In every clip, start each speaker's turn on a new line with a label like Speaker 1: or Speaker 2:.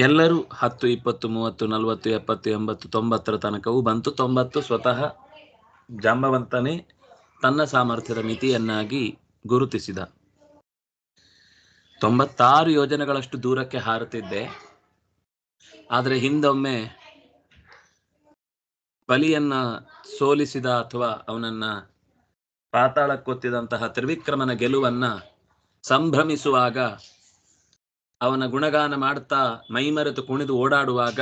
Speaker 1: ಎಲ್ಲರೂ ಹತ್ತು, ಇಪ್ಪತ್ತು, ಮೂವತ್ತು, ನಲವತ್ತು, ಎಪ್ಪತ್ತು, ಎಂಬತ್ತು, ತೊಂಬತ್ತರ ತನಕವೂ ಬಂತು. ತೊಂಬತ್ತು ಸ್ವತಃ ಜಾಂಬವಂತನೇ ತನ್ನ ಸಾಮರ್ಥ್ಯದ ಮಿತಿಯನ್ನಾಗಿ ಗುರುತಿಸಿದ. ತೊಂಬತ್ತಾರು ಯೋಜನೆಗಳಷ್ಟು ದೂರಕ್ಕೆ ಹಾರುತ್ತಿದ್ದೆ. ಆದರೆ ಹಿಂದೊಮ್ಮೆ ಬಲಿಯನ್ನ ಸೋಲಿಸಿದ ಅಥವಾ ಅವನನ್ನ ಪಾತಾಳಕ್ಕೊತ್ತಿದಂತಹ ತ್ರಿವಿಕ್ರಮನ ಗೆಲುವನ್ನ ಸಂಭ್ರಮಿಸುವಾಗ ಅವನ ಗುಣಗಾನ ಮಾಡ್ತಾ ಮೈಮರೆತು ಕುಣಿದು ಓಡಾಡುವಾಗ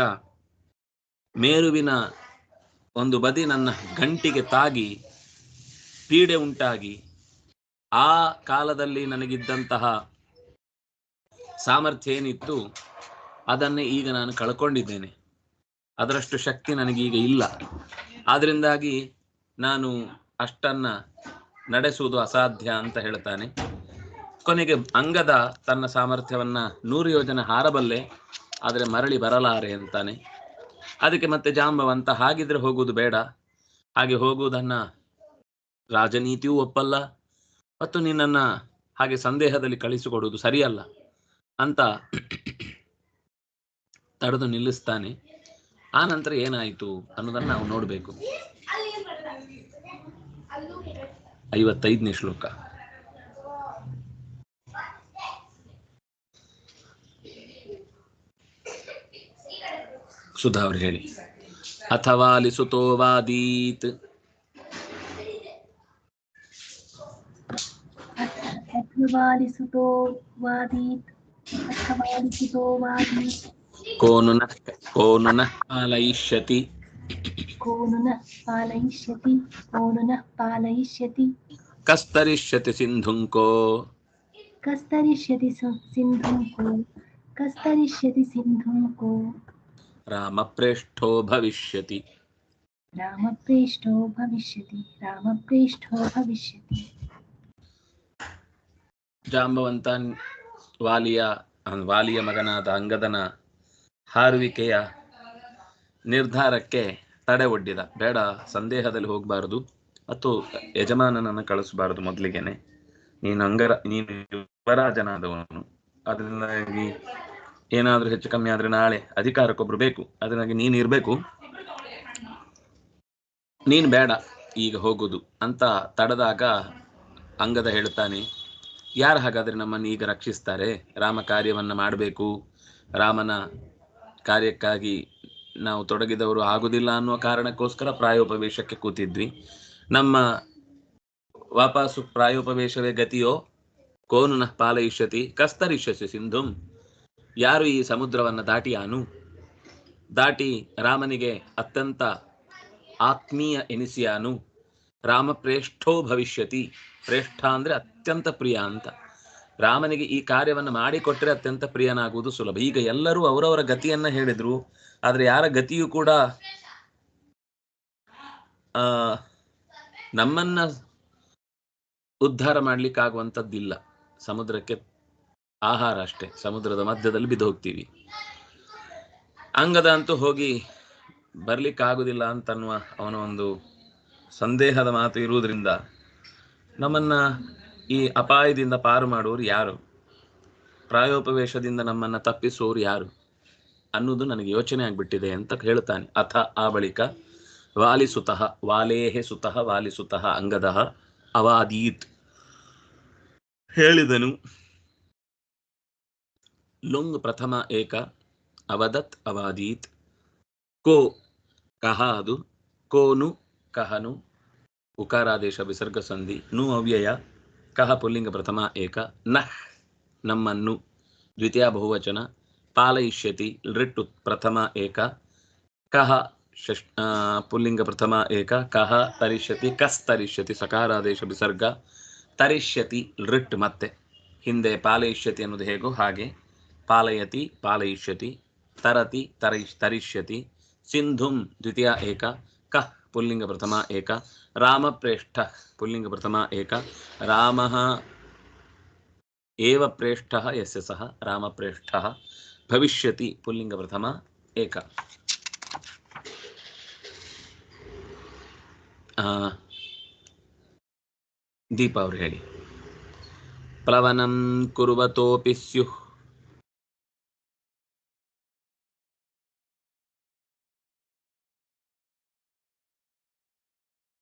Speaker 1: ಮೇರುವಿನ ಒಂದು ಬದಿ ನನ್ನ ಗಂಟಿಗೆ ತಾಗಿ ಪೀಡೆ ಉಂಟಾಗಿ, ಆ ಕಾಲದಲ್ಲಿ ನನಗಿದ್ದಂತಹ ಸಾಮರ್ಥ್ಯ ಏನಿತ್ತು ಅದನ್ನೇ ಈಗ ನಾನು ಕಳ್ಕೊಂಡಿದ್ದೇನೆ. ಅದರಷ್ಟು ಶಕ್ತಿ ನನಗೀಗ ಇಲ್ಲ. ಆದ್ರಿಂದಾಗಿ ನಾನು ಅಷ್ಟನ್ನ ನಡೆಸುವುದು ಅಸಾಧ್ಯ ಅಂತ ಹೇಳ್ತಾನೆ. ಕೊನೆಗೆ ಅಂಗದ ತನ್ನ ಸಾಮರ್ಥ್ಯವನ್ನ ನೂರು ಯೋಜನೆ ಹಾರಬಲ್ಲೆ, ಆದರೆ ಮರಳಿ ಬರಲಾರೆ ಅಂತಾನೆ. ಅದಕ್ಕೆ ಮತ್ತೆ ಜಾಂಬವಂತ ಹಾಗಿದ್ರೆ ಹೋಗುವುದು ಬೇಡ. ಹಾಗೆ ಹೋಗುವುದನ್ನ ರಾಜನೀತಿಯೂ ಒಪ್ಪಲ್ಲ, ಮತ್ತು ನಿನ್ನನ್ನ ಹಾಗೆ ಸಂದೇಹದಲ್ಲಿ ಕಳಿಸಿಕೊಡುವುದು ಸರಿಯಲ್ಲ ಅಂತ ತಡೆದು ನಿಲ್ಲಿಸ್ತಾನೆ. ಆ ನಂತರ ಏನಾಯಿತು ಅನ್ನೋದನ್ನ ನಾವು ನೋಡಬೇಕು. ಐವತ್ತೈದನೇ ಶ್ಲೋಕ. ಸುಧಾವ್ರು ಅಥವಾ ಲಿಸುತೋ ವಾದೀತ್ ಕೋನುನ ಕೋನುನ ಪಾಲಯಿಷ್ಯತಿ
Speaker 2: ಕೋನುನ ಪಾಲಯಿಷ್ಯತಿ ಕೋನುನ ಪಾಲಯಿಷ್ಯತಿ ಕಸ್ತರಿಷ್ಯತಿ ಸಿಂಧುಂಕೋ ಕಸ್ತರಿಷ್ಯತಿ ಸಿಂಧುಂಕೋ
Speaker 1: ಕಸ್ತರಿಷ್ಯತಿ ಸಿಂಧುಂಕೋ
Speaker 2: कस्तरिष्यति सि- सिन्धुं को कस्तरिष्यति सिन्धुं को
Speaker 1: ರಾಮಪ್ರೇಷ್ಠೋ ಭವಿಷ್ಯತಿ
Speaker 2: रामप्रेष्ठो भविष्यति रामप्रेष्ठो भविष्यति
Speaker 1: ಜಾಂಬವಂತ ವಾಲಿಯ ವಾಲಿಯ ಮಗನಾದ ಅಂಗದನ ಹಾರುವಿಕೆಯ ನಿರ್ಧಾರಕ್ಕೆ ತಡೆ ಒಡ್ಡಿದ ಬೇಡ ಸಂದೇಹದಲ್ಲಿ ಹೋಗಬಾರದು ಮತ್ತು ಯಜಮಾನನನ್ನು ಕಳಿಸಬಾರದು ಮೊದಲಿಗೆನೆ ನೀನು ಅಂಗರ ನೀನು ಯುವರಾಜನಾದವನು ಅದರಿಂದಾಗಿ ಏನಾದರೂ ಹೆಚ್ಚು ಕಮ್ಮಿ ಆದ್ರೆ ನಾಳೆ ಅಧಿಕಾರಕ್ಕೊಬ್ರು ಬೇಕು ಅದನ್ನಾಗಿ ನೀನು ಇರಬೇಕು. ನೀನು ಬೇಡ, ಈಗ ಹೋಗುದು ಅಂತ ತಡದಾಗ ಅಂಗದ ಹೇಳ್ತಾನೆ. ಯಾರು ಹಾಗಾದ್ರೆ ನಮ್ಮನ್ನು ಈಗ ರಕ್ಷಿಸ್ತಾರೆ? ರಾಮ ಕಾರ್ಯವನ್ನ ಮಾಡಬೇಕು. ರಾಮನ ಕಾರ್ಯಕ್ಕಾಗಿ ನಾವು ತೊಡಗಿದವರು ಆಗುದಿಲ್ಲ ಅನ್ನುವ ಕಾರಣಕ್ಕೋಸ್ಕರ ಪ್ರಾಯೋಪವೇಶಕ್ಕೆ ಕೂತಿದ್ವಿ. ನಮ್ಮ ವಾಪಸ್ಸು ಪ್ರಾಯೋಪವೇಶವೇ ಗತಿಯೋ? ಕೋನು ನಃ ಪಾಲಯಿಷ್ಯತಿ ಕಸ್ತರಿಷ್ಯಸಿ ಸಿಂಧುಂ. ಯಾರು ಈ ಸಮುದ್ರವನ್ನ ದಾಟಿಯಾನು ದಾಟಿ ರಾಮನಿಗೆ ಅತ್ಯಂತ ಆತ್ಮೀಯ ಎನಿಸಿಯಾನು ರಾಮ ಪ್ರೇಷ್ಠೋ ಭವಿಷ್ಯತಿ. ಪ್ರೇಷ್ಠ ಅಂದ್ರೆ ಅತ್ಯಂತ ಪ್ರಿಯ ಅಂತ. ರಾಮನಿಗೆ ಈ ಕಾರ್ಯವನ್ನು ಮಾಡಿಕೊಟ್ರೆ ಅತ್ಯಂತ ಪ್ರಿಯನಾಗುವುದು ಸುಲಭ. ಈಗ ಎಲ್ಲರೂ ಅವರವರ ಗತಿಯನ್ನ ಹೇಳಿದ್ರು. ಆದ್ರೆ ಯಾರ ಗತಿಯೂ ಕೂಡ ನಮ್ಮನ್ನ ಉದ್ಧಾರ ಮಾಡ್ಲಿಕ್ಕಾಗುವಂಥದ್ದಿಲ್ಲ ಸಮುದ್ರಕ್ಕೆ ಆಹಾರ ಅಷ್ಟೇ, ಸಮುದ್ರದ ಮಧ್ಯದಲ್ಲಿ ಬಿದ್ದು ಹೋಗ್ತೀವಿ. ಅಂಗದ ಅಂತೂ ಹೋಗಿ ಬರ್ಲಿಕ್ಕಾಗುದಿಲ್ಲ ಅಂತನ್ನುವ ಅವನ ಒಂದು ಸಂದೇಹದ ಮಾತು ಇರುವುದರಿಂದ ನಮ್ಮನ್ನ ಈ ಅಪಾಯದಿಂದ ಪಾರು ಮಾಡುವವರು ಯಾರು? ಪ್ರಾಯೋಪವೇಶದಿಂದ ನಮ್ಮನ್ನ ತಪ್ಪಿಸುವವರು ಯಾರು? ಅನ್ನೋದು ನನಗೆ ಯೋಚನೆ ಆಗ್ಬಿಟ್ಟಿದೆ ಅಂತ ಹೇಳ್ತಾನೆ. ಅಥ ಆ ಬಳಿಕ, ವಾಲಿಸುತಃ, ವಾಲೇಹೆ ಸುತಃ, ವಾಲಿಸುತಃ ಅಂಗದಃ ಅವಾದೀತ್. ಹೇಳಿದನು. ಲುಂಗ್ ಪ್ರಥಮ ಏಕ, ಅವದತ್ ಅವಾದೀತ್ ಕೋ ಕಹ ಅದು ಕೋನು, ಕಹನು, ಉಕಾರಾದೇಶ, ವಿಸರ್ಗ ಸಂಧಿ, ನು ಅವ್ಯಯ, ಕಹ ಪುಲ್ಲಿಂಗ ಪ್ರಥಮ ಏಕ ನಹ್ ನಮ್ಮನ್ನು, ದ್ವಿತೀಯ ಬಹುವಚನ, ಪಾಲಯಿಷ್ಯತಿ ಲೃಟ್ ಉತ್ ಪ್ರಥಮ ಏಕ, ಕಹ ಷಷ್ ಪುಲ್ಲಿಂಗ ಪ್ರಥಮ ಏಕ, ಕಹ ತರಿಷ್ಯತಿ, ಕಸ್ ತರಿಷ್ಯತಿ, ಸಕಾರಾದೇಶ, ವಿಸರ್ಗ ತರಿಷ್ಯತಿ ಲಿಟ್ ಮತ್ತೆ. ಹಿಂದೆ ಪಾಲಯಿಷ್ಯತಿ ಅನ್ನೋದು ಹೇಗೋ ಹಾಗೆ. ಪಾಲಯತಿ ಪಾಲಯಿಷ್ಯತಿ ತರತಿ ತರಿಷ್ ತರಿಷ್ಯತಿ ಸಿಂಧುಂ ದ್ವಿತೀಯ ಏಕ ಕಃ ಪುಲ್ಲಿಂಗ ಪ್ರಥಮ ಏಕ ರಾಮಪ್ರೇಷ್ಠ ಪುಲ್ಲಿಂಗ ಪ್ರಥಮ ಏಕ ರಾಮಃ ಏವ ಪ್ರೇಷ್ಠಃ ಯಸ್ಯ ಸಹ ರಾಮಪ್ರೇಷ್ಠಃ ಭವಿಷ್ಯತಿ ಪುಲ್ಲಿಂಗ ಪ್ರಥಮ ಏಕ ಆ,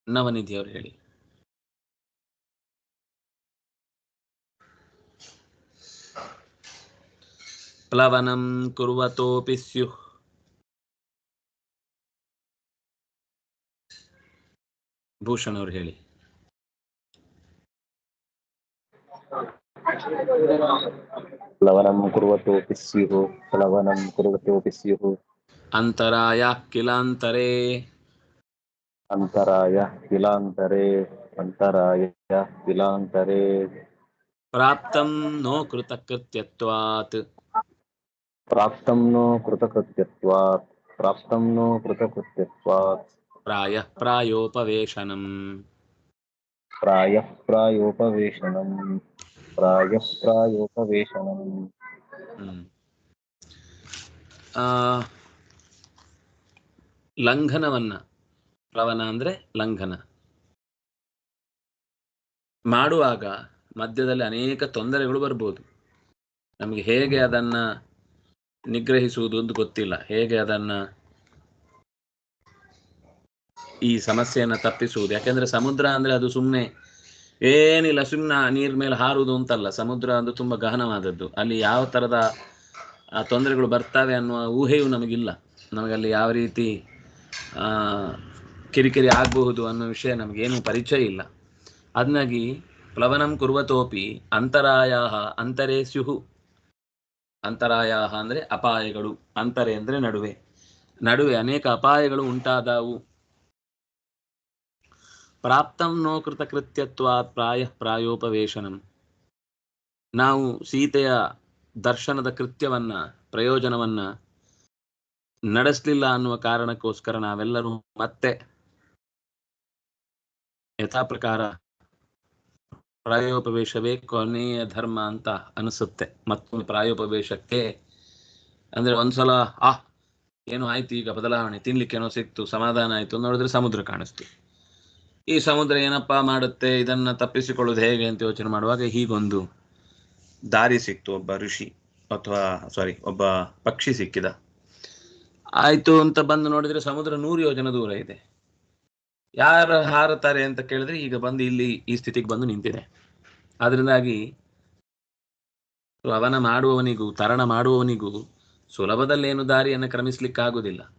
Speaker 1: ನವನಿಧಿಯವರು ಹೇಳಿ. ಪ್ಲವನಂ ಕುರ್ವತೋಪಿ ಸ್ಯು. ಭೂಷಣ್ ಅವ್ರು ಹೇಳಿ.
Speaker 3: ಪ್ಲವನಂ ಕುರುವತೋಪಿ ಸ್ಯು ಪ್ಲವನಂ ಕುರುವತೋಪಿ ಸ್ಯು.
Speaker 1: ಅಂತರಾಯ ಕಿಲಾಂತರೇ.
Speaker 3: అంతరాయ విలాంతరే
Speaker 1: అంతరాయ విలాంతరే ప్రాప్తం
Speaker 3: నో కృతకృత్యత్వాత్. ప్రాప్తం నో కృతకృత్యత్వాత్. ప్రాప్తం
Speaker 1: నో కృతకృత్యత్వాత్.
Speaker 3: ప్రాయ ప్రాయోపవేశనం. ప్రాయ ప్రాయోపవేశనం.
Speaker 1: ప్రాయ ప్రాయోపవేశనం. లంఘనవన్న. ಪ್ಲವನ ಅಂದ್ರೆ ಲಂಘನ. ಮಾಡುವಾಗ ಮಧ್ಯದಲ್ಲಿ ಅನೇಕ ತೊಂದರೆಗಳು ಬರ್ಬೋದು. ನಮಗೆ ಹೇಗೆ ಅದನ್ನ ನಿಗ್ರಹಿಸುವುದು ಅಂತ ಗೊತ್ತಿಲ್ಲ. ಹೇಗೆ ಅದನ್ನ ಈ ಸಮಸ್ಯೆಯನ್ನ ತಪ್ಪಿಸುವುದು. ಯಾಕೆಂದ್ರೆ ಸಮುದ್ರ ಅಂದ್ರೆ ಅದು ಸುಮ್ಮನೆ ಏನಿಲ್ಲ ಸುಮ್ಮನೆ ನೀರ್ ಮೇಲೆ ಹಾರುವುದು ಅಂತಲ್ಲ. ಸಮುದ್ರ ಅಂದ್ರೆ ತುಂಬಾ ಗಹನವಾದದ್ದು. ಅಲ್ಲಿ ಯಾವ ತರದ ತೊಂದರೆಗಳು ಬರ್ತವೆ ಅನ್ನುವ ಊಹೆಯೂ ನಮಗಿಲ್ಲ. ನಮಗಲ್ಲಿ ಯಾವ ರೀತಿ ಕಿರಿಕಿರಿ ಆಗಬಹುದು ಅನ್ನೋ ವಿಷಯ ನಮಗೇನು ಪರಿಚಯ ಇಲ್ಲ. ಅದನ್ನಾಗಿ ಪ್ಲವನಂ ಕುರುವತೋಪಿ ಅಂತರಾಯ ಅಂತರೇ ಸ್ಯುಹು. ಅಂತರಾಯ ಅಂದ್ರೆ ಅಪಾಯಗಳು, ಅಂತರೆ ಅಂದ್ರೆ ನಡುವೆ. ನಡುವೆ ಅನೇಕ ಅಪಾಯಗಳು ಉಂಟಾದವು. ಪ್ರಾಪ್ತಂ ನೋ ಕೃತ್ಯತ್ವ ಪ್ರಾಯ ಪ್ರಾಯೋಪವೇಶನಂ. ನಾವು ಸೀತೆಯ ದರ್ಶನದ ಕೃತ್ಯವನ್ನ, ಪ್ರಯೋಜನವನ್ನ ನಡೆಸಲಿಲ್ಲ ಅನ್ನುವ ಕಾರಣಕ್ಕೋಸ್ಕರ ನಾವೆಲ್ಲರೂ ಮತ್ತೆ ಯಥಾ ಪ್ರಕಾರ ಪ್ರಾಯೋಪವೇಶವೇ ಕೊನೆಯ ಧರ್ಮ ಅಂತ ಅನಿಸುತ್ತೆ. ಮತ್ತೊಂದು ಪ್ರಾಯೋಪವೇಶಕ್ಕೆ ಅಂದ್ರೆ ಒಂದ್ಸಲ, ಆ, ಏನೋ ಆಯ್ತು ಈಗ ಬದಲಾವಣೆ ತಿನ್ಲಿಕ್ಕೇನೋ ಸಿಕ್ತು, ಸಮಾಧಾನ ಆಯ್ತು ನೋಡಿದ್ರೆ ಸಮುದ್ರ ಕಾಣಿಸ್ತು. ಈ ಸಮುದ್ರ ಏನಪ್ಪಾ ಮಾಡುತ್ತೆ? ಇದನ್ನ ತಪ್ಪಿಸಿಕೊಳ್ಳೋದು ಹೇಗೆ ಅಂತ ಯೋಚನೆ ಮಾಡುವಾಗ ಹೀಗೊಂದು ದಾರಿ ಸಿಕ್ತು, ಒಬ್ಬ ಋಷಿ ಅಥವಾ ಸಾರಿ ಒಬ್ಬ ಪಕ್ಷಿ ಸಿಕ್ಕಿದ. ಆಯ್ತು ಅಂತ ಬಂದು ನೋಡಿದ್ರೆ ಸಮುದ್ರ ನೂರು ಯೋಜನೆ ದೂರ ಇದೆ. ಯಾರು ಹಾರುತ್ತಾರೆ ಅಂತ ಕೇಳಿದ್ರೆ ಈಗ ಬಂದು ಇಲ್ಲಿ ಈ ಸ್ಥಿತಿಗೆ ಬಂದು ನಿಂತಿದೆ. ಅದರಿಂದಾಗಿ ಅವನ ಮಾಡುವವನಿಗೂ, ತರಣ ಮಾಡುವವನಿಗೂ ಸುಲಭದಲ್ಲೇನು ದಾರಿಯನ್ನು ಕ್ರಮಿಸ್ಲಿಕ್ಕಾಗುವುದಿಲ್ಲ.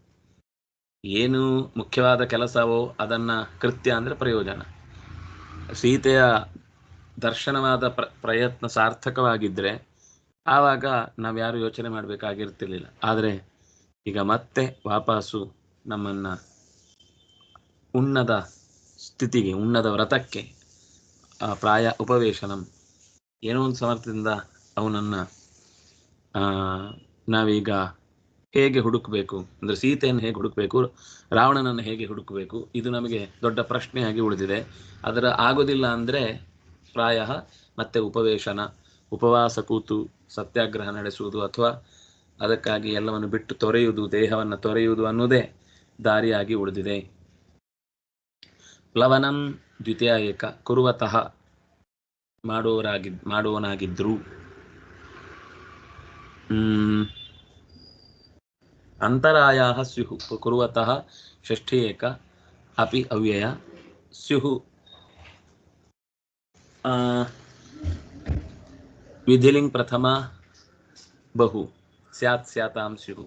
Speaker 1: ಏನು ಮುಖ್ಯವಾದ ಕೆಲಸವೋ ಅದನ್ನ ಕೃತ್ಯ ಅಂದ್ರೆ ಪ್ರಯೋಜನ. ಸೀತೆಯ ದರ್ಶನವಾದ ಪ್ರ, ಪ್ರಯತ್ನ ಸಾರ್ಥಕವಾಗಿದ್ರೆ ಆವಾಗ ನಾವ್ಯಾರು ಯೋಚನೆ ಮಾಡ್ಬೇಕಾಗಿರ್ತಿರ್ಲಿಲ್ಲ. ಆದರೆ ಈಗ ಮತ್ತೆ ವಾಪಸ್ಸು ನಮ್ಮನ್ನ ಉಣ್ಣದ ಸ್ಥಿತಿಗೆ ಉಣ್ಣದ ವ್ರತಕ್ಕೆ ಪ್ರಾಯ ಉಪವೇಶನಂ. ಏನೋ ಒಂದು ಸಮರ್ಥದಿಂದ ಅವನನ್ನು ನಾವೀಗ ಹೇಗೆ ಹುಡುಕಬೇಕು, ಅಂದ್ರೆ ಸೀತೆಯನ್ನು ಹೇಗೆ ಹುಡುಕಬೇಕು, ರಾವಣನನ್ನು ಹೇಗೆ ಹುಡುಕಬೇಕು, ಇದು ನಮಗೆ ದೊಡ್ಡ ಪ್ರಶ್ನೆಯಾಗಿ ಉಳಿದಿದೆ. ಅದರ ಆಗೋದಿಲ್ಲ ಅಂದ್ರೆ ಪ್ರಾಯ ಮತ್ತೆ ಉಪವೇಶನ, ಉಪವಾಸ ಕೂತು ಸತ್ಯಾಗ್ರಹ ನಡೆಸುವುದು ಅಥವಾ ಅದಕ್ಕಾಗಿ ಎಲ್ಲವನ್ನು ಬಿಟ್ಟು ತೊರೆಯುವುದು, ದೇಹವನ್ನು ತೊರೆಯುವುದು ಅನ್ನೋದೇ ದಾರಿಯಾಗಿ ಉಳಿದಿದೆ. ಪ್ಲವನಂ ದ್ವಿತೀಯ ಏಕ, ಕುರುವತಃ ಮಾಡುವರಾಗಿ ಮಾಡುವನಾಗಿದ್ರು ಅಂತರಾಯ ಸ್ಯುಃ ಕುರುವತಃ ಷಷ್ಠಿ ಏಕ, ಅಪಿ ಅವ್ಯಯ ಸ್ಯುಃ ವಿಧಿಲಿಂಗ್ ಪ್ರಥಮ ಬಹು, ಸ್ಯಾತ್ ಸ್ಯಾತಾಂ ಸ್ಯುಃ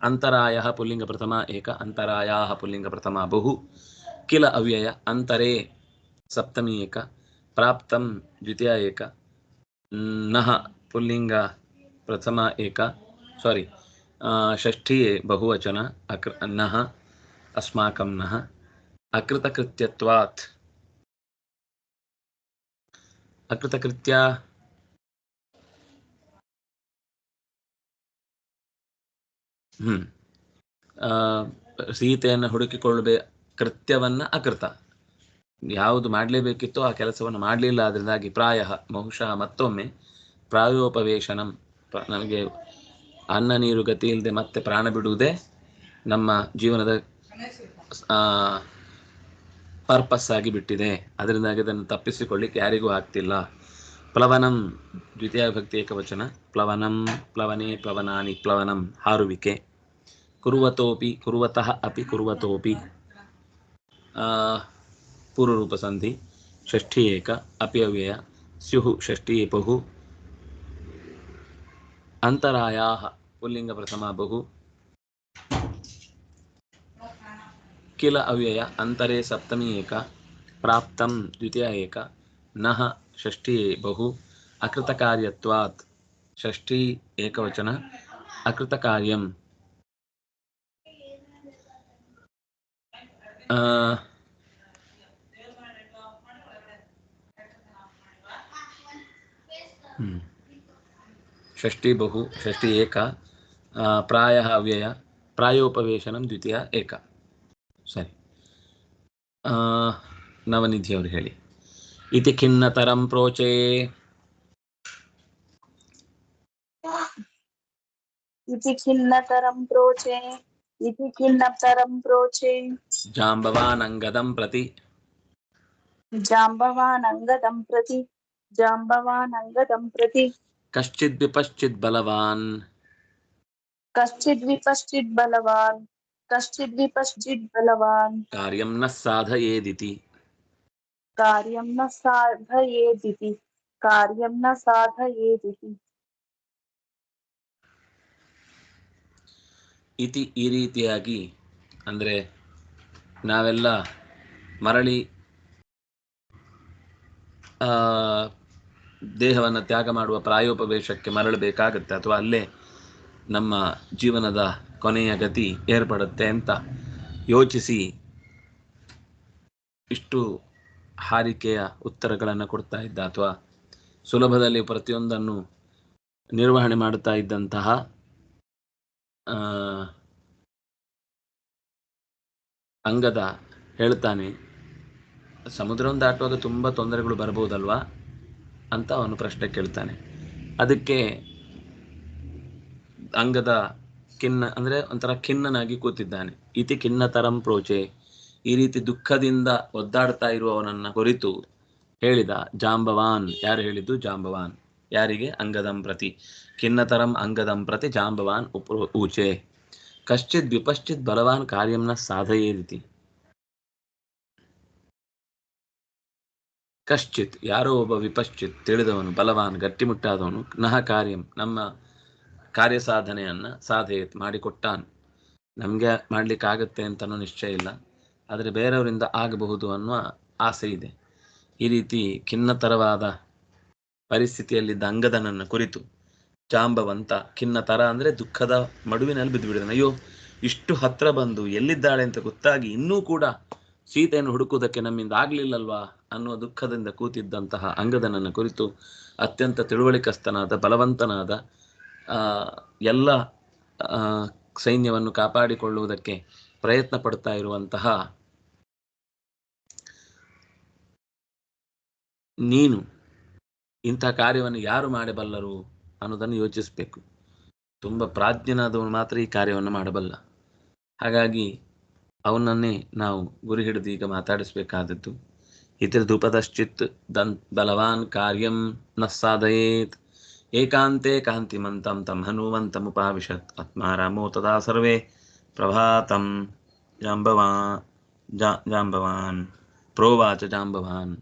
Speaker 1: ಅಂತರಾಯ ಪುಲ್ಲಿಂಗ ಪ್ರಥಮ ಏಕ ಅಂತರಾಯ ಪುಲ್ಲಿಂಗ ಪ್ರಥಮ ಬಹು. किल अव्यय अंतरे सप्तमी एक प्राप्तं द्वितीय एक नः पुल्लिङ्ग प्रथम एक सारी षष्ठी बहुवचन अकृ नः अस्माकं नः अकृतकृत्यत्वात् अकृतकृत्य ಹ್ಮ್ ಆ, ಸೀತೆಯನ್ನು ಹುಡುಕಿಕೊಳ್ಳಬೇ ಕೃತ್ಯವನ್ನ ಅಕೃತ. ಯಾವುದು ಮಾಡಲೇಬೇಕಿತ್ತೋ ಆ ಕೆಲಸವನ್ನು ಮಾಡಲಿಲ್ಲ ಅದರಿಂದಾಗಿ ಪ್ರಾಯ, ಬಹುಶಃ ಮತ್ತೊಮ್ಮೆ ಪ್ರಾಯೋಪವೇಶನಂ. ಪ್ರ- ನಮಗೆ ಅನ್ನ ನೀರು ಗತಿ ಇಲ್ಲದೆ ಮತ್ತೆ ಪ್ರಾಣ ಬಿಡುವುದೇ ನಮ್ಮ ಜೀವನದ ಪರ್ಪಸ್ ಆಗಿ ಬಿಟ್ಟಿದೆ. ಅದರಿಂದಾಗಿ ಅದನ್ನು ತಪ್ಪಿಸಿಕೊಳ್ಳಿಕ್ಕೆ ಯಾರಿಗೂ ಆಗ್ತಿಲ್ಲ. ಪ್ಲವನಂ, ದ್ವಿತೀಯ ಭಕ್ತಿ ಏಕವಚನ. ಪ್ಲವನಂ, ಪ್ಲವನೆ ಪ್ಲವನಾನಿ ಪ್ಲವನಂ ಹಾರುವಿಕೆ. ಕುರುವತೋಪಿ ಕುರುವತಃ ಅಪಿ ಕುರುವತೋಪಿ. पूर्वरूपसन्धि, षष्ठी एक अपि अव्यय स्युः, षष्ठी बहु अन्तरायाः पुल्लिङ्गप्रथमा बहु, किल अव्यय अन्तरे सप्तमी एक, प्राप्तं द्वितीया एक, नः, षष्ठी बहु, अकृतकार्यत्वात्, षष्ठी एकवचन अकृतकार्यं షష్ఠీ బహు షష్ఠీ ఏక ప్రాయ అవ్యయ ಪ್ರಾಯೋಪವೇಶನಂ ದ್ವಿತೀಯ ಏಕ ಸರಿ ನವನಿಧಿಯವರು ಹೇಳಿ ಇತಿ ಖಿನ್ನತರಂ ಪ್ರೋಚೆ
Speaker 4: ಇತಿ ಖಿನ್ನತರಂ ಪ್ರೋಚೆ ಇತಿ ಖಿನ್ನತರಂ
Speaker 1: ಪ್ರೋಚೆ ಜಾಂಬವಾನಂಗದಂ ಪ್ರತಿ
Speaker 4: ಜಾಂಬವಾನಂಗದಂ ಪ್ರತಿ प्रति जाम्बवान् अङ्गदं प्रति
Speaker 1: ಕಶ್ಚಿದ್ ವಿಪಶ್ಚಿದ್ ಬಲವಾನ್
Speaker 4: कश्चिद् विपश्चित् बलवान् कश्चिद् विपश्चित् बलवान्
Speaker 1: ಕಾರ್ಯಂ ನ ಸಾಧಯೇದಿತಿ
Speaker 4: कार्यं न साधयेदिति कार्यं न साधयेदिति
Speaker 1: ಇತಿ ಈ ರೀತಿಯಾಗಿ ಅಂದರೆ ನಾವೆಲ್ಲ ಮರಳಿ ಆ, ದೇಹವನ್ನು ತ್ಯಾಗ ಮಾಡುವ ಪ್ರಾಯೋಪವೇಶಕ್ಕೆ ಮರಳಬೇಕಾಗತ್ತೆ ಅಥವಾ ಅಲ್ಲೇ ನಮ್ಮ ಜೀವನದ ಕೊನೆಯ ಗತಿ ಏರ್ಪಡುತ್ತೆ ಅಂತ ಯೋಚಿಸಿ ಇಷ್ಟು ಹಾರಿಕೆಯ ಉತ್ತರಗಳನ್ನು ಕೊಡ್ತಾ ಇದ್ದ ಅಥವಾ ಸುಲಭದಲ್ಲಿ ಪ್ರತಿಯೊಂದನ್ನು ನಿರ್ವಹಣೆ ಮಾಡುತ್ತಾ ಇದ್ದಂತಹ ಅಂಗದ ಹೇಳ್ತಾನೆ ಸಮುದ್ರವನ್ನು ದಾಟುವಾಗ ತುಂಬ ತೊಂದರೆಗಳು ಬರ್ಬೋದಲ್ವಾ ಅಂತ ಅವನು ಪ್ರಶ್ನೆ ಕೇಳ್ತಾನೆ. ಅದಕ್ಕೆ ಅಂಗದ ಖಿನ್ನ, ಅಂದರೆ ಒಂಥರ ಖಿನ್ನನಾಗಿ ಕೂತಿದ್ದಾನೆ. ಇತಿ ಖಿನ್ನತರಂ ಪ್ರೋಚೆ. ಈ ರೀತಿ ದುಃಖದಿಂದ ಒದ್ದಾಡ್ತಾ ಇರುವವನನ್ನ ಕುರಿತು ಹೇಳಿದ ಜಾಂಬವಾನ್. ಯಾರು ಹೇಳಿದ್ದು? ಜಾಂಬವಾನ್. ಯಾರಿಗೆ? ಅಂಗದಂ ಪ್ರತಿ. ಖಿನ್ನತರಂ ಅಂಗದಂ ಪ್ರತಿ ಜಾಂಬವಾನ್ ಉಪ ಊಚೆ. ಕಶ್ಚಿತ್ ವಿಪಶ್ಚಿತ್ ಬಲವಾನ್ ಕಾರ್ಯಂನ ಸಾಧಯೇದಿತಿ. ಕಶ್ಚಿತ್, ಯಾರೋ ಒಬ್ಬ ವಿಪಶ್ಚಿತ್ ತಿಳಿದವನು, ಬಲವಾನ್, ಗಟ್ಟಿಮುಟ್ಟಾದವನು, ನಹ ಕಾರ್ಯಂ, ನಮ್ಮ ಕಾರ್ಯ ಸಾಧನೆಯನ್ನ ಸಾಧೆಯತ್ ಮಾಡಿಕೊಟ್ಟಾನ್. ನಮಗೆ ಮಾಡ್ಲಿಕ್ಕಾಗತ್ತೆ ಅಂತನೂ ನಿಶ್ಚಯ ಇಲ್ಲ. ಆದರೆ ಬೇರೆಯವರಿಂದ ಆಗಬಹುದು ಅನ್ನುವ ಆಸೆ ಇದೆ. ಈ ರೀತಿ ಖಿನ್ನತರವಾದ ಪರಿಸ್ಥಿತಿಯಲ್ಲಿದ್ದ ಅಂಗದನನ್ನ ಕುರಿತು ಜಾಂಬವಂತ ಖಿನ್ನತರ ಅಂದ್ರೆ ದುಃಖದ ಮಡುವಿನಲ್ಲಿ ಬಿದ್ದು ಬಿಡಿದನು ಅಯ್ಯೋ, ಇಷ್ಟು ಹತ್ರ ಬಂದು ಎಲ್ಲಿದ್ದಾಳೆ ಅಂತ ಗೊತ್ತಾಗಿ ಇನ್ನೂ ಕೂಡ ಸೀತೆಯನ್ನು ಹುಡುಕುವುದಕ್ಕೆ ನಮ್ಮಿಂದ ಆಗ್ಲಿಲ್ಲಲ್ವಾ? ಅನ್ನುವ ದುಃಖದಿಂದ ಕೂತಿದ್ದಂತಹ ಅಂಗದನನ್ನ ಕುರಿತು ಅತ್ಯಂತ ತಿಳುವಳಿಕಸ್ತನಾದ, ಬಲವಂತನಾದ ಎಲ್ಲ ಸೈನ್ಯವನ್ನು ಕಾಪಾಡಿಕೊಳ್ಳುವುದಕ್ಕೆ ಪ್ರಯತ್ನ ಪಡ್ತಾ ಇರುವಂತಹ ನೀನು ಇಂಥ ಕಾರ್ಯವನ್ನು ಯಾರು ಮಾಡಬಲ್ಲರು ಅನ್ನೋದನ್ನು ಯೋಚಿಸಬೇಕು. ತುಂಬ ಪ್ರಾಜ್ಞನಾದವನು ಮಾತ್ರ ಈ ಕಾರ್ಯವನ್ನು ಮಾಡಬಲ್ಲ. ಹಾಗಾಗಿ ಅವನನ್ನೇ ನಾವು ಗುರಿ ಹಿಡಿದು ಈಗ ಮಾತಾಡಿಸಬೇಕಾದದ್ದು. ಇತರ ಧೂಪದಶ್ಚಿತ್ ದನ್ ಬಲವಾನ್ ಕಾರ್ಯಂ ನ ಸಾಧಯೇತ್. ಏಕಾಂತೆ ಕಾಂತಿಮಂತಂ ತಂ ಹನುಮಂತಮುಪಾವಿಶತ್ ಆತ್ಮಾರಾಮೋ ತದಾ ಸರ್ವೇ ಪ್ರಭಾತಂ ಜಾಂಬವಾ ಜಾಂಬವಾನ್. ಪ್ರೋವಾಚ ಜಾಂಬವಾನ್.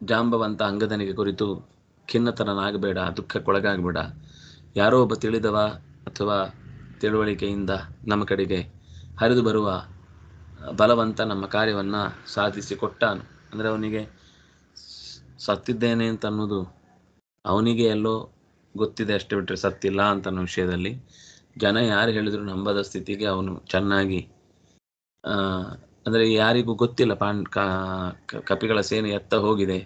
Speaker 1: ಜಾಂಬವಂತ ಅಂಗದನಿಗೆ ಕುರಿತು ಖಿನ್ನತನನಾಗಬೇಡ, ದುಃಖಕ್ಕೊಳಗಾಗಬೇಡ. ಯಾರೋ ಒಬ್ಬ ತಿಳಿದವ ಅಥವಾ ತಿಳುವಳಿಕೆಯಿಂದ ನಮ್ಮ ಕಡೆಗೆ ಹರಿದು ಬರುವ ಬಲವಂತ ನಮ್ಮ ಕಾರ್ಯವನ್ನು ಸಾಧಿಸಿ ಕೊಟ್ಟಾನು ಅಂದರೆ ಅವನಿಗೆ ಸತ್ತಿದ್ದೇನೆ ಅಂತ ಅನ್ನೋದು ಅವನಿಗೆ ಎಲ್ಲೋ ಗೊತ್ತಿದೆ ಅಷ್ಟೇ ಬಿಟ್ಟರೆ ಸತ್ತಿಲ್ಲ ಅಂತ ವಿಷಯದಲ್ಲಿ. ಜನ ಯಾರು ಹೇಳಿದ್ರು ನಂಬದ ಸ್ಥಿತಿಗೆ ಅವನು ಚೆನ್ನಾಗಿ ಅಂದರೆ ಯಾರಿಗೂ ಗೊತ್ತಿಲ್ಲ ಪಾಂಡ್ ಕಪಿಗಳ ಸೇನೆ ಎತ್ತ ಹೋಗಿದೆ.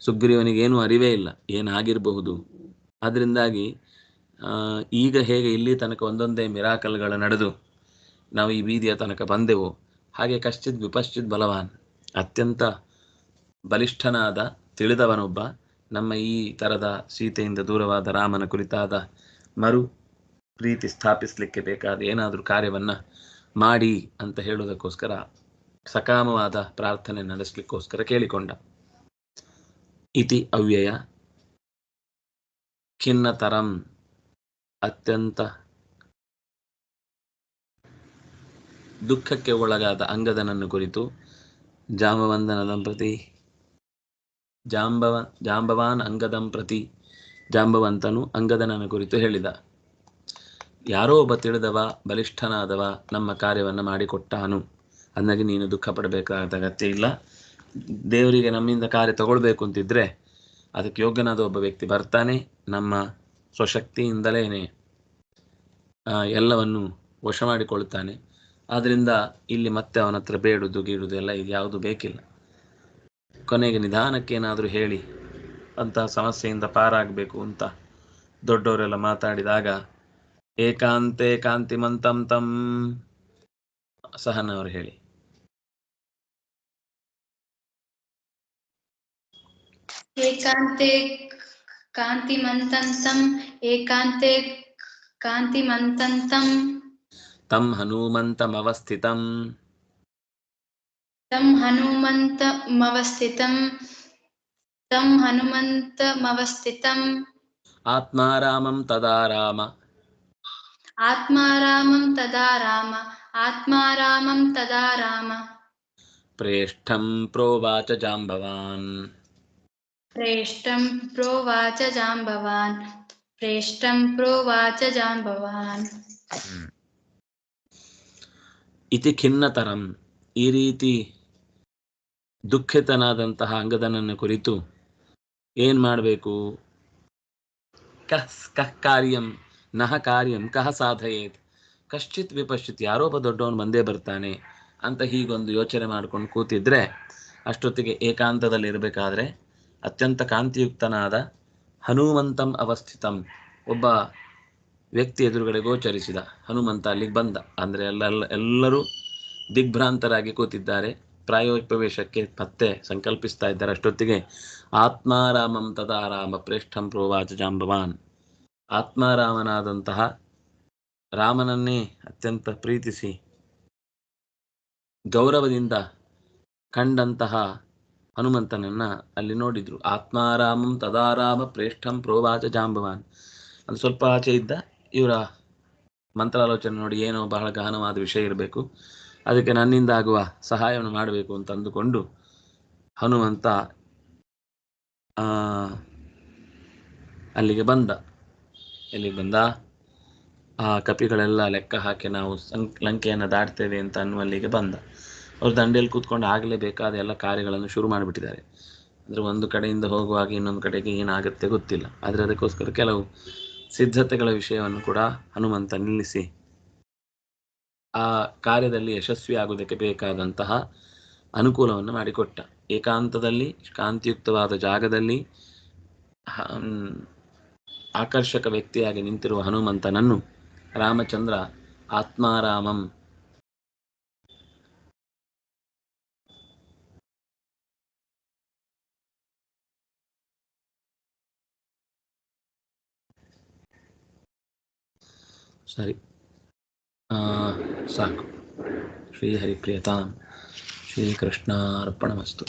Speaker 1: ಸುಗ್ರೀವನಿಗೆ ಏನು ಅರಿವೇ ಇಲ್ಲ, ಏನಾಗಿರಬಹುದು. ಅದರಿಂದಾಗಿ ಈಗ ಹೇಗೆ ಇಲ್ಲಿ ತನಕ ಒಂದೊಂದೇ ಮಿರಾಕಲ್ಗಳ ನಡೆದು ನಾವು ಈ ಬೀದಿಯ ತನಕ ಬಂದೆವು ಹಾಗೆ ಕಶ್ಚಿತ್ ವಿಪಶ್ಚಿತ್ ಬಲವಾನ್, ಅತ್ಯಂತ ಬಲಿಷ್ಠನಾದ, ತಿಳಿದವನೊಬ್ಬ, ನಮ್ಮ ಈ ತರದ ಸೀತೆಯಿಂದ ದೂರವಾದ ರಾಮನ ಕುರಿತಾದ ಮರು ಪ್ರೀತಿ ಸ್ಥಾಪಿಸಲಿಕ್ಕೆ ಬೇಕಾದ ಏನಾದರೂ ಕಾರ್ಯವನ್ನ ಮಾಡಿ ಅಂತ ಹೇಳುವುದಕ್ಕೋಸ್ಕರ ಸಕಾಮವಾದ ಪ್ರಾರ್ಥನೆ ನಡೆಸಲಿಕ್ಕೋಸ್ಕರ ಕೇಳಿಕೊಂಡ. ಇತಿ ಅವ್ಯಯ. ಖಿನ್ನತರಂ. ಅತ್ಯಂತ ದುಃಖಕ್ಕೆ ಒಳಗಾದ ಅಂಗದನನ್ನು ಕುರಿತು ಜಾಂಬವಂದನ ದಂಪತಿ ಜಾಂಬವ, ಜಾಂಬವಾನ್ ಅಂಗದಂ ಪ್ರತಿ ಜಾಂಬವಂತನು ಅಂಗದನನ ಕುರಿತು ಹೇಳಿದ. ಯಾರೋ ಒಬ್ಬ ತಿಳಿದವ, ಬಲಿಷ್ಠನಾದವ ನಮ್ಮ ಕಾರ್ಯವನ್ನು ಮಾಡಿಕೊಟ್ಟಾನು. ಅಂದಾಗಿ ನೀನು ದುಃಖ ಪಡಬೇಕಾದ ಅಗತ್ಯ ಇಲ್ಲ. ದೇವರಿಗೆ ನಮ್ಮಿಂದ ಕಾರ್ಯ ತಗೊಳ್ಬೇಕು ಅಂತಿದ್ರೆ ಅದಕ್ಕೆ ಯೋಗ್ಯನಾದ ಒಬ್ಬ ವ್ಯಕ್ತಿ ಬರ್ತಾನೆ. ನಮ್ಮ ಸ್ವಶಕ್ತಿಯಿಂದಲೇನೆ ಎಲ್ಲವನ್ನು ವಶ ಮಾಡಿಕೊಳ್ತಾನೆ. ಆದ್ದರಿಂದ ಇಲ್ಲಿ ಮತ್ತೆ ಅವನ ಹತ್ರ ಬೇಡುದು, ಗೀಡುದು ಎಲ್ಲ ಇದು ಯಾವುದು ಬೇಕಿಲ್ಲ. ಕೊನೆಗೆ ನಿಧಾನಕ್ಕೆ ಏನಾದರೂ ಹೇಳಿ, ಅಂತಹ ಸಮಸ್ಯೆಯಿಂದ ಪಾರಾಗಬೇಕು ಅಂತ ದೊಡ್ಡವರೆಲ್ಲ ಮಾತಾಡಿದಾಗ, ಏಕಾಂತೆ ಕಾಂತಿಮಂತಂ ತಂ ಸಹನವರು ಹೇಳಿ.
Speaker 5: ಏಕಾಂತೆ ಕಾಂತಿಮಂತಂತಂ ಏಕಾಂತೆ ಕಾಂತಿಮಂತಂತಂ
Speaker 1: तम हनुमन्तमवस्थितम्।
Speaker 5: तं हनुमन्तमवस्थितं तं हनुमन्तमवस्थितम्।
Speaker 1: आत्मा रामं तदा
Speaker 5: राम। आत्मा रामं तदा राम। आत्मा रामं तदा राम।
Speaker 1: प्रेष्ठं प्रोवाच जाम्बवान्
Speaker 5: प्रेष्ठं प्रोवाच जाम्बवान् प्रेष्ठं प्रोवाच जाम्बवान् hmm. हम्म।
Speaker 1: ಇತಿ ಖಿನ್ನತರಂ. ಈ ರೀತಿ ದುಃಖಿತನಾದಂತಹ ಅಂಗದನನ್ನು ಕುರಿತು ಏನ್ ಮಾಡಬೇಕು? ಕಹ್ ಕಹ್ ಕಾರ್ಯಂ, ನಹ ಕಾರ್ಯಂ, ಕಹ ಸಾಧಯೇತ್. ಕಶ್ಚಿತ್ ವಿಪಶ್ಚಿತ್ ಯಾರೋ ಒಬ್ಬ ದೊಡ್ಡವನು ಬಂದೇ ಬರ್ತಾನೆ ಅಂತ ಹೀಗೊಂದು ಯೋಚನೆ ಮಾಡ್ಕೊಂಡು ಕೂತಿದ್ರೆ ಅಷ್ಟೊತ್ತಿಗೆ ಏಕಾಂತದಲ್ಲಿ ಇರಬೇಕಾದ್ರೆ ಅತ್ಯಂತ ಕಾಂತಿಯುಕ್ತನಾದ ಹನುಮಂತಂ ಅವಸ್ಥಿತಂ. ಒಬ್ಬ ವ್ಯಕ್ತಿ ಎದುರುಗಡೆ ಗೋಚರಿಸಿದ ಹನುಮಂತ ಅಲ್ಲಿಗೆ ಬಂದ. ಅಂದರೆ ಎಲ್ಲ, ಎಲ್ಲ- ಎಲ್ಲರೂ ದಿಗ್ಭ್ರಾಂತರಾಗಿ ಕೂತಿದ್ದಾರೆ. ಪ್ರಾಯೋಪವೇಶಕ್ಕೆ ಮತ್ತೆ ಸಂಕಲ್ಪಿಸ್ತಾ ಇದ್ದಾರೆ. ಅಷ್ಟೊತ್ತಿಗೆ ಆತ್ಮಾರಾಮಂ ತದಾರಾಮ ಪ್ರೇಷ್ಠಂ ಪ್ರೋವಾಚ ಜಾಂಬವಾನ್. ಆತ್ಮಾರಾಮನಾದಂತಹ ರಾಮನನ್ನೇ ಅತ್ಯಂತ ಪ್ರೀತಿಸಿ ಗೌರವದಿಂದ ಕಂಡಂತಹ ಹನುಮಂತನನ್ನ ಅಲ್ಲಿ ನೋಡಿದ್ರು. ಆತ್ಮಾರಾಮಂ ತದಾರಾಮ ಪ್ರೇಷ್ಠಂ ಪ್ರೋವಾಚ ಜಾಂಬವಾನ್. ಅಂದ್ರೆ ಸ್ವಲ್ಪ ಆಚೆ ಇದ್ದ ಇವರ ಮಂತ್ರಾಲೋಚನೆ ನೋಡಿ ಏನೋ ಬಹಳ ಗಹನವಾದ ವಿಷಯ ಇರಬೇಕು. ಅದಕ್ಕೆ ನನ್ನಿಂದ ಆಗುವ ಸಹಾಯವನ್ನು ಮಾಡಬೇಕು ಅಂತ ಅಂದುಕೊಂಡು ಹನುಮಂತ ಆ, ಅಲ್ಲಿಗೆ ಬಂದ. ಎಲ್ಲಿಗೆ ಬಂದ? ಆ ಕಪಿಗಳೆಲ್ಲ ಲೆಕ್ಕ ಹಾಕಿ ನಾವು ಲಂಕೆಯನ್ನು ದಾಟ್ತೇವೆ ಅಂತ ಅನ್ನುವಲ್ಲಿಗೆ ಬಂದ. ಅವ್ರು ದಂಡೆಯಲ್ಲಿ ಕೂತ್ಕೊಂಡು ಆಗಲೇಬೇಕಾದ ಎಲ್ಲ ಕಾರ್ಯಗಳನ್ನು ಶುರು ಮಾಡಿಬಿಟ್ಟಿದ್ದಾರೆ. ಅಂದರೆ ಒಂದು ಕಡೆಯಿಂದ ಹೋಗುವಾಗ ಇನ್ನೊಂದು ಕಡೆಗೆ ಏನಾಗುತ್ತೆ ಗೊತ್ತಿಲ್ಲ. ಆದರೆ ಅದಕ್ಕೋಸ್ಕರ ಕೆಲವು ಸಿದ್ಧತೆಗಳ ವಿಷಯವನ್ನು ಕೂಡ ಹನುಮಂತ ನಿಲ್ಲಿಸಿ. ಆ ಕಾರ್ಯದಲ್ಲಿ ಯಶಸ್ವಿ ಆಗುವುದಕ್ಕೆ ಬೇಕಾದಂತಹ ಅನುಕೂಲವನ್ನು ಮಾಡಿಕೊಟ್ಟ. ಏಕಾಂತದಲ್ಲಿ ಕಾಂತಿಯುಕ್ತವಾದ ಜಾಗದಲ್ಲಿ ಆಕರ್ಷಕ ವ್ಯಕ್ತಿಯಾಗಿ ನಿಂತಿರುವ ಹನುಮಂತನನ್ನು ರಾಮಚಂದ್ರ ಆತ್ಮಾರಾಮಂ ಸರಿ. ಸಾಕು. ಶ್ರೀಹರಿಪ್ರಿಯತಾಂ ಶ್ರೀಕೃಷ್ಣಾರ್ಪಣಮಸ್ತು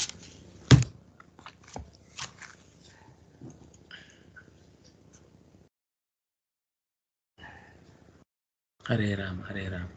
Speaker 1: ಹರೇ ರಾಮ ಹರೇ ರಾಮ.